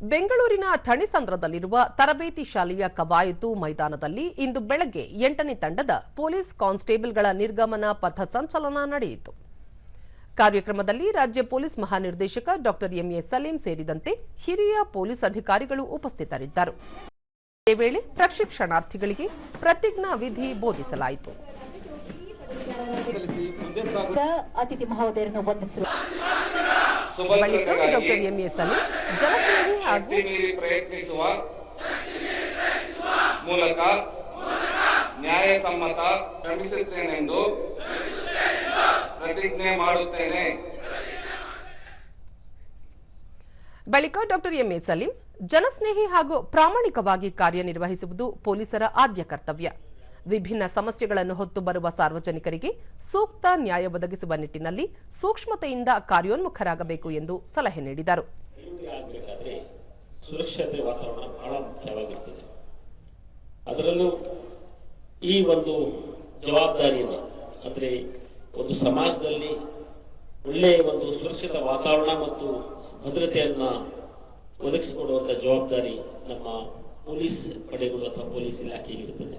ಬೆಂಗಳೂರಿನ ಥಣಿಸಂದ್ರದಲ್ಲಿರುವ ತರಬೇತಿ ಶಾಲೆಯ ಕವಾಯತು ಮೈದಾನದಲ್ಲಿ ಇಂದು ಬೆಳಗ್ಗೆ ಎಂಟನೇ ತಂಡದ ಪೊಲೀಸ್ ಕಾನ್ಸ್ಟೇಬಲ್ಗಳ ನಿರ್ಗಮನ ಪಥ ಸಂಚಲನ ನಡೆಯಿತು. ಕಾರ್ಯಕ್ರಮದಲ್ಲಿ ರಾಜ್ಯ ಪೊಲೀಸ್ ಮಹಾನಿರ್ದೇಶಕ ಡಾಕ್ಟರ್ ಎಂಎ ಸಲೀಂ ಸೇರಿದಂತೆ ಹಿರಿಯ ಪೊಲೀಸ್ ಅಧಿಕಾರಿಗಳು ಉಪಸ್ಥಿತರಿದ್ದರು. ಇದೇ ವೇಳೆ ಪ್ರಶಿಕ್ಷಣಾರ್ಥಿಗಳಿಗೆ ಪ್ರತಿಜ್ಞಾ ವಿಧಿ ಬೋಧಿಸಲಾಯಿತು. ಅತಿಥಿ ಮಹೋದಯರನ್ನು ವಂದಿಸುವ ಬಳಿಕ ಡಾಕ್ಟರ್ ಎಂಎ ಸಲೀಂ. ಜನಸೇವೆ ಹಾಗೂ ಪ್ರಯತ್ನಿಸುವ ಮೂಲಕ ನ್ಯಾಯಸಮ್ಮತ ಶ್ರಮಿಸುತ್ತೇನೆಂದು ಪ್ರತಿಜ್ಞೆ ಮಾಡುತ್ತೇನೆ. ಬಳಿಕ ಡಾಕ್ಟರ್ ಎಂಎ ಸಲೀಂ ಜನಸ್ನೇಹಿ ಹಾಗೂ ಪ್ರಾಮಾಣಿಕವಾಗಿ ಕಾರ್ಯನಿರ್ವಹಿಸುವುದು ಪೊಲೀಸರ ಆದ್ಯ ಕರ್ತವ್ಯ. ವಿಭಿನ್ನ ಸಮಸ್ಯೆಗಳನ್ನು ಹೊತ್ತು ಬರುವ ಸಾರ್ವಜನಿಕರಿಗೆ ಸೂಕ್ತ ನ್ಯಾಯ ಒದಗಿಸುವ ನಿಟ್ಟಿನಲ್ಲಿ ಸೂಕ್ಷ್ಮತೆಯಿಂದ ಕಾರ್ಯೋನ್ಮುಖರಾಗಬೇಕು ಎಂದು ಸಲಹೆ ನೀಡಿದರು. ಸುರಕ್ಷತೆ ವಾತಾವರಣ ಬಹಳ ಮುಖ್ಯವಾಗಿರ್ತದೆ. ಅದರಲ್ಲೂ ಈ ಒಂದು ಜವಾಬ್ದಾರಿಯನ್ನು, ಅಂದರೆ ಒಂದು ಸಮಾಜದಲ್ಲಿ ಒಳ್ಳೆಯ ಒಂದು ಸುರಕ್ಷಿತ ವಾತಾವರಣ ಮತ್ತು ಭದ್ರತೆಯನ್ನು ಒದಗಿಸಿಕೊಡುವಂಥ ಜವಾಬ್ದಾರಿ ನಮ್ಮ ಪೊಲೀಸ್ ಪಡೆಗಳು ಅಥವಾ ಪೊಲೀಸ್ ಇಲಾಖೆಗೆ ಇರ್ತದೆ.